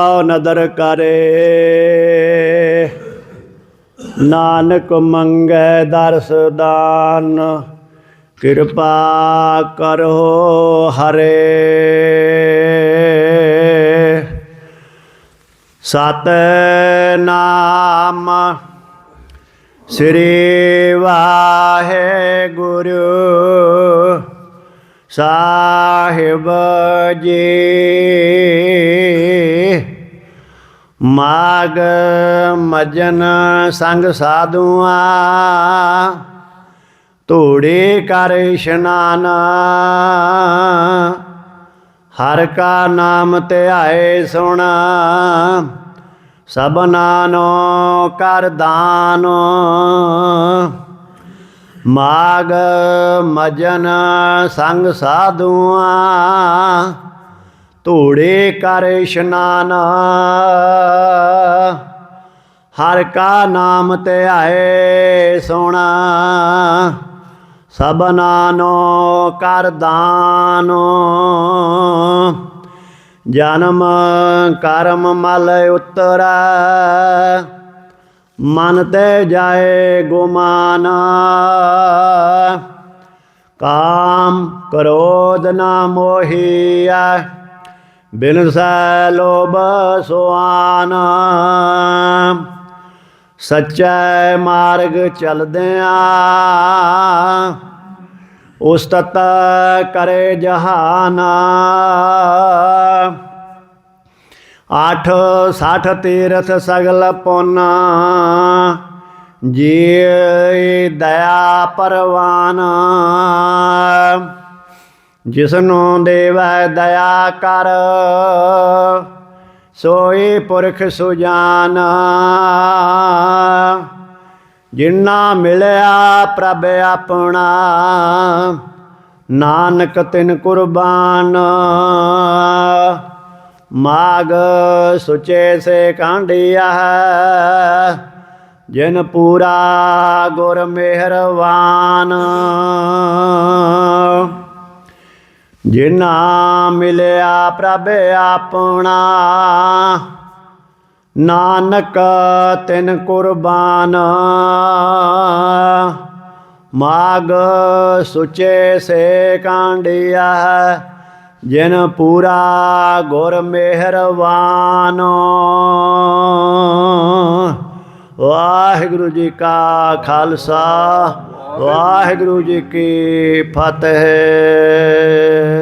ਆਓ ਨਦਰ ਕਰੇ। ਨਾਨਕ ਮੰਗੈ ਦਰਸ ਦਾਨ, ਕਿਰਪਾ ਕਰੋ ਹਰੇ। ਸਤ ਨਾਮ ਸ੍ਰੀ ਵਾਹਿਗੁਰੂ ਸਾਹਿਬ ਜੀ। ਮਾਗ ਮਜਨ ਸੰਗ ਸਾਧੂਆਂ, ਧੂੜੇ ਕਰ ਇਸ਼ਨਾਨ। ਹਰ ਕਾ ਨਾਮ ਧਿਆਏ ਸੁਣ ਸਭਨਾ ਨੋ ਕਰ ਦਾਨ। ਮਾਗ ਮਜਨ ਸੰਗ ਸਾਧੂਆਂ, ਧੂੜੇ ਕਰ ਇਸ਼ਨਾਨ। ਹਰ ਕਾ ਨਾਮ ਧਿਆਏ ਸੋਣਾ। ਸਭਨਾ ਨੋ ਕਰ ਦਾਨੋ। ਜਨਮ ਕਰਮ ਮਲ ਉਤਰੈ। ਮਨ ਤੇ ਜਾਏ ਗੁਮਾਨ। ਕਾਮ ਕ੍ਰੋਧ ਨਾ ਮੋਹੀਐ। ਬਿਨ ਸੈ ਲੋਭ ਸੁਆਨ। ਸੱਚੈ ਮਾਰਗ ਚਲਦਿਆਂ ਉਸਤਤ ਕਰੇ ਜਹਾਨ। ਆਠ ਸਾਠ ਤੀਰਥ ਸਗਲ ਪੁੰਨ ਜੀ ਦਇਆ ਪਰਵਾਨ। ਜਿਸਨੂੰ ਦੇਵੈ ਦਇਆ ਕਰ ਸੋਈ ਪੁਰਖ ਸੁਜਾਨ। ਜਿਨਾ ਮਿਲਿਆ ਪ੍ਰਭ ਆਪਣਾ, ਨਾਨਕ ਤਿਨ ਕੁਰਬਾਨ। ਮਾਗ ਸੁਚੇ ਸੇ ਕਾਂਡਿਆ ਜਿਨ ਪੂਰਾ ਗੁਰ ਮਿਹਰਵਾਨ। ਜਿਨਾ ਮਿਲਿਆ ਪ੍ਰਭ ਆਪਣਾ, ਨਾਨਕ ਤਿਨ ਕੁਰਬਾਨ। ਮਾਗ ਸੁਚੇ ਸੇ ਕਾਂਡਿਆ, ਜਿਨ ਪੂਰਾ ਗੁਰ ਮਿਹਰਵਾਨ। ਵਾਹਿਗੁਰੂ ਜੀ ਕਾ ਖਾਲਸਾ, ਵਾਹਿਗੁਰੂ ਜੀ ਕੀ ਫਤਿਹ।